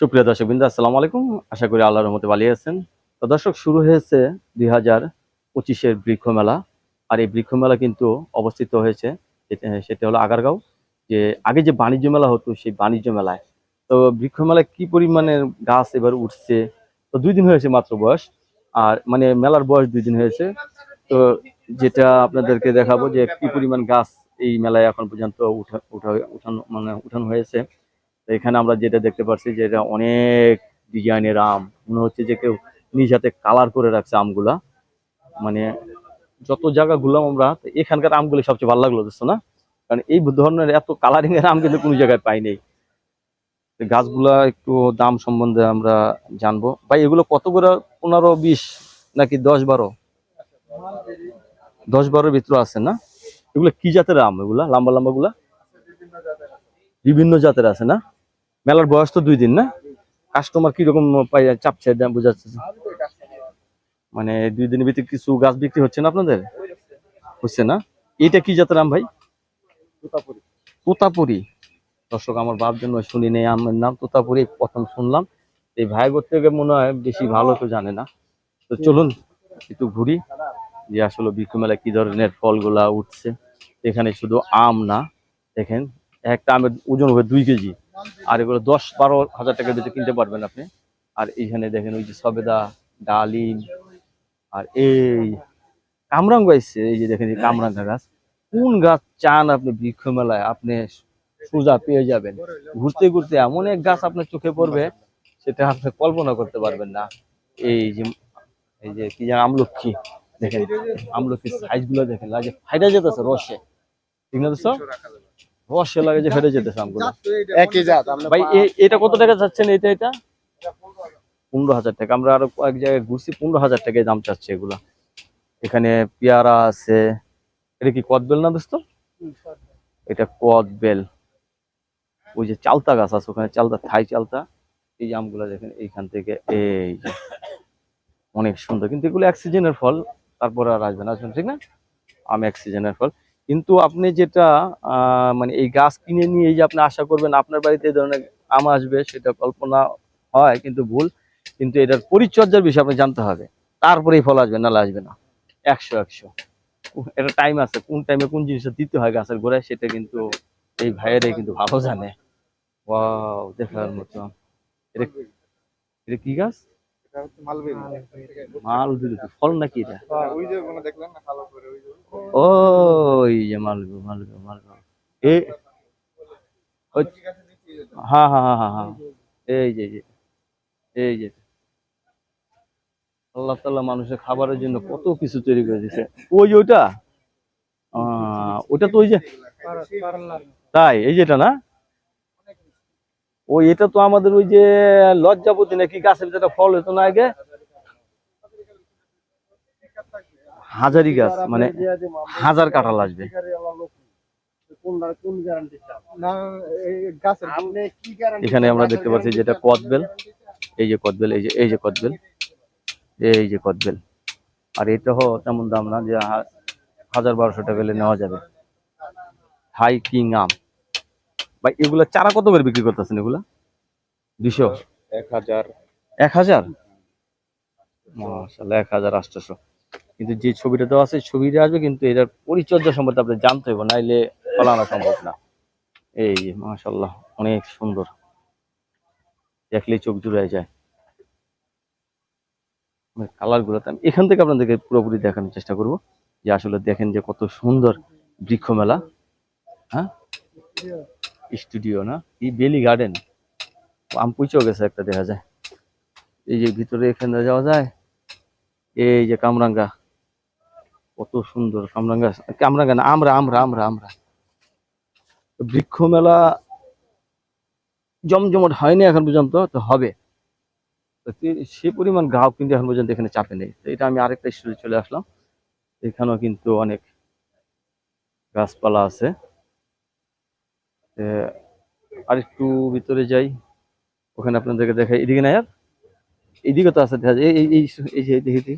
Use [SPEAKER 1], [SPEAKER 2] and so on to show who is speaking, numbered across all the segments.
[SPEAKER 1] সুপ্রিয় দর্শক বিন্দু আসসালামু আলাইকুম। আশা করি আল্লাহর রহমতে ভালো আছেন। তো দর্শক, শুরু হয়েছে দুই হাজার পঁচিশের বৃক্ষ মেলা। আর এই বৃক্ষ মেলা কিন্তু অবস্থিত হয়েছে সেটা হলো আগারগাঁও। যে আগে যে বাণিজ্য মেলা হতো, সেই বাণিজ্য মেলায়। তো বৃক্ষ মেলায় কি পরিমাণের গাছ এবার উঠছে? তো দুই দিন হয়েছে মাত্র বয়স। আর মানে মেলার বয়স দুই দিন হয়েছে। তো যেটা আপনাদেরকে দেখাবো যে কি পরিমাণ গাছ এই মেলায় এখন পর্যন্ত উঠা উঠা, উঠানো মানে উঠানো হয়েছে। এখানে আমরা যেটা দেখতে পাচ্ছি যে এটা অনেক ডিজাইনের আম। মনে হচ্ছে যে কেউ নিজ হাতে কালার করে রাখছে আমগুলা। মানে যত জায়গা ঘুরলাম আমরা এখানকার আমগুলো সবচেয়ে ভালো লাগল দোস্ত না? কারণ এই ধরনের এত কালারিং এর আম কিন্তু কোনো জায়গায় পাই গাছগুলা একটু দাম সম্বন্ধে আমরা জানব। ভাই, এগুলো কত করে? পনেরো, বিশ নাকি দশ, বারো? দশ, বারোর ভিতরে আছে না? এগুলো কি জাতের আম এগুলা? লম্বা লম্বা গুলা বিভিন্ন জাতের আছে না? মেলার বয়স তো দুই দিন না? কাস্টমার কীরকম চাপছে দাম বোঝাচ্ছে। মানে দুই দিনের ভিতরে কিছু গাছ বিক্রি হচ্ছে না আপনাদের? হচ্ছে না? এটা কি জাতের আম ভাই? তোতাপুরি। দর্শক আমার বাপ জন্য শুনি নেই আমের নাম তোতাপুরি প্রথম শুনলাম। এই ভাই থেকে মনে হয় বেশি ভালো তো জানে না। তো চলুন একটু ঘুরি যে আসলে বৃক্ষ মেলায় কি ধরনের ফলগুলা উঠছে। এখানে শুধু আম না দেখেন একটা আমের ওজন হবে দুই কেজি। আর এগুলো দশ বারো হাজার টাকার ভিতরে কিনতে পারবেন আপনি। আর এইখানে দেখেন ওই যে সবেদা, ডালিম, আর এই কামরাং গাইছে, এই যে দেখেন কামরাঙ্গা গাছ। কোন গাছ চান আপনি বৃক্ষ মেলায় আপনি সোজা পেয়ে যাবেন। ঘুরতে ঘুরতে এমন এক গাছ আপনার চোখে পড়বে, সেটা আপনি কল্পনা করতে পারবেন না। এই যে এই যে কি যেন আমলক্ষী, দেখেন, আমলক্ষীর সাইজগুলো দেখেন, লাগে ফাইটা যেতেছে রসে। ঠিক না দোস্ত? রসে লাগে যে ফেটে যেতেছে আমগুলো।
[SPEAKER 2] একই জাত
[SPEAKER 1] ভাই এটা কত টাকা যাচ্ছেন এটা এটা? পনেরো হাজার টাকা। আমরা আরও কয়েক জায়গায় ঘুরছি পনেরো হাজার টাকায় দাম চাচ্ছে এগুলা। এখানে পেয়ারা আছে। এটা কি কদবেল না দোস্ত? এটা কদবেল। ওই যে চালতা গাছ আছে ওখানে চালতা থাই চালতা। এই আমগুলা দেখেন এইখান থেকে এই অনেক সুন্দর। কিন্তু এগুলো এক সিজনের ফল তারপরে আর আসবে না আসবেন ঠিক না? আম এক সিজনের ফল। কিন্তু আপনি যেটা মানে এই গাছ কিনে নিয়ে যে আপনি আশা করবেন আপনার বাড়িতে এই ধরনের আম আসবে সেটা কল্পনা হয় কিন্তু ভুল। কিন্তু এটার পরিচর্যার বিষয়ে আপনি জানতে হবে। তারপরেই ফল আসবে, নাহলে আসবে না। একশো একশো। এটা টাইম আছে। কোন টাইমে কোন জিনিসটা দিতে হয় গাছের গোড়ায় সেটা কিন্তু এই ভাইয়েরাই কিন্তু ভালো জানে। ওয়াও, দেখার মতো। এটা কি গাছ?
[SPEAKER 2] এটা হচ্ছে মালবেরি
[SPEAKER 1] মাল ফল নাকি এটা?
[SPEAKER 2] হ্যাঁ, ওই যে ওখানে দেখলেন না কালো করে ওই যে
[SPEAKER 1] ওই যে। মালগো মালগো মালগো এ হ্যাঁ হ্যাঁ হ্যাঁ হ্যাঁ হ্যাঁ এই যে এই যে আল্লাহ তাল্লাহ মানুষের খাবারের জন্য কত কিছু তৈরি করে দিছে ওই যে ওইটা? আহ, ওটা তো ওই যে তাই এই যেটা না? ওই এটা তো আমাদের ওই যে লজ্জাপতি নাকি গাছের যেটা ফল হতো না আগে? হাজারি গাছ মানে হাজার কাঁঠাল আসবে।
[SPEAKER 2] না এই গাছের আপনি কি গ্যারান্টি
[SPEAKER 1] এখানে আমরা দেখতে পাচ্ছি যেটা কদবেল। এই যে কদবেল এই যে এই যে কদবেল। এই যে কদবেল। আর এটাও তেমন দাম না যে হাজার বারোশো টাকা নেওয়া যাবে। হাই কিং আম। ভাই এগুলা চারা কত করে বিক্রি করতেছেন এগুলা? দুশো
[SPEAKER 2] এক হাজার।
[SPEAKER 1] এক হাজার? মাশাল্লাহ এক হাজার আটশোশো। কিন্তু যে ছবিটা দেওয়া আছে ছবিটা আসবে কিন্তু এটার পরিচর্যা সম্পর্কে আপনার জানতে হবে নাইলে ফলানো সম্ভব না। এই যে মাশাল্লাহ অনেক সুন্দর। দেখলেই চোখ জুড়ায় যায়। কালারগুলো আমি এখান থেকে আপনাদেরকে পুরোপুরি দেখানোর চেষ্টা করব যে আসলে দেখেন যে কত সুন্দর বৃক্ষ মেলা হ্যাঁ? স্টুডিও না? এই বেলি গার্ডেন আম পুচেও গেছে একটা দেখা যায়। এই যে ভিতরে এখানে যাওয়া যায়, এই যে কামরাঙ্গা। কত সুন্দর কামরাঙ্গা। কামরাঙ্গা না, আমরা আমরা আমরা আমরা। বৃক্ষ মেলা জমজমট হয়নি এখন পর্যন্ত, তো হবে। সে পরিমাণ গ্রাহক কিন্তু এখন পর্যন্ত এখানে চাপে নেই। তো এটা আমি আরেকটা স্টুডিও চলে আসলাম। এখানেও কিন্তু অনেক গাছপালা আছে। এ, আরেকটু ভিতরে যাই। ওখানে আপনাদেরকে দেখাই। এদিকে না আর এইদিকে তো আছে দেখা যায়। এই যে দেখি।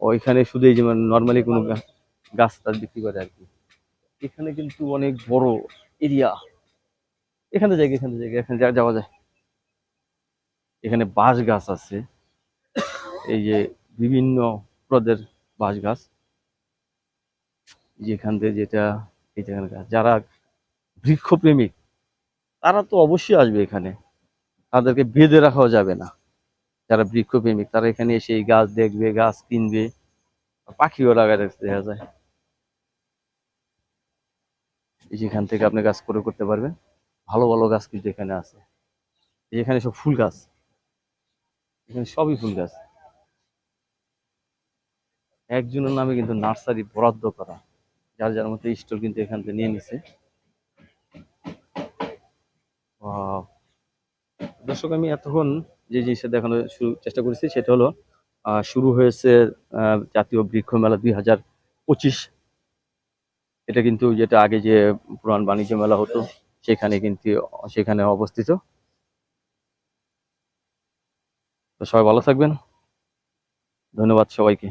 [SPEAKER 1] ওইখানে শুধু এই যে নর্মালি কোনো গা- গাছ টাছ বিক্রি করে আর কি। এখানে কিন্তু অনেক বড় এরিয়া। এখানে যাই এখানে যাই এখানে যাওয়া যায়। এখানে বাঁশ গাছ আছে। এই যে বিভিন্ন প্রদের বাঁশ গাছ। যেখান থেকে যেটা এই গাছ যারা বৃক্ষপ্রেমিক তারা তো অবশ্যই আসবে এখানে। তাদেরকে বেঁধে রাখাও যাবে না। যারা বৃক্ষপ্রেমিক, তারা এখানে এসে এই গাছ দেখবে, গাছ কিনবে, পাখিও রাখতে দেখা যায়। এই যেখান থেকে আপনি গাছ করে করতে পারবেন। ভালো ভালো গাছ কিন্তু এখানে আছে। এই যেখানে সব ফুল গাছ। এখানে সবই ফুল গাছ। একজনের নামে কিন্তু নার্সারি বরাদ্দ করা। যার যার মতো স্টল কিন্তু এখান থেকে নিয়ে নিছে! দর্শক, আমি এতক্ষণ যে জিনিসটা দেখানোর শুরু চেষ্টা করেছি সেটা হলো শুরু হয়েছে জাতীয় বৃক্ষ মেলা দুই হাজার পঁচিশ। এটা কিন্তু যেটা আগে যে পুরান বাণিজ্য মেলা হতো, সেখানে কিন্তু, সেখানে অবস্থিত। তো সবাই ভালো থাকবেন। ধন্যবাদ সবাইকে।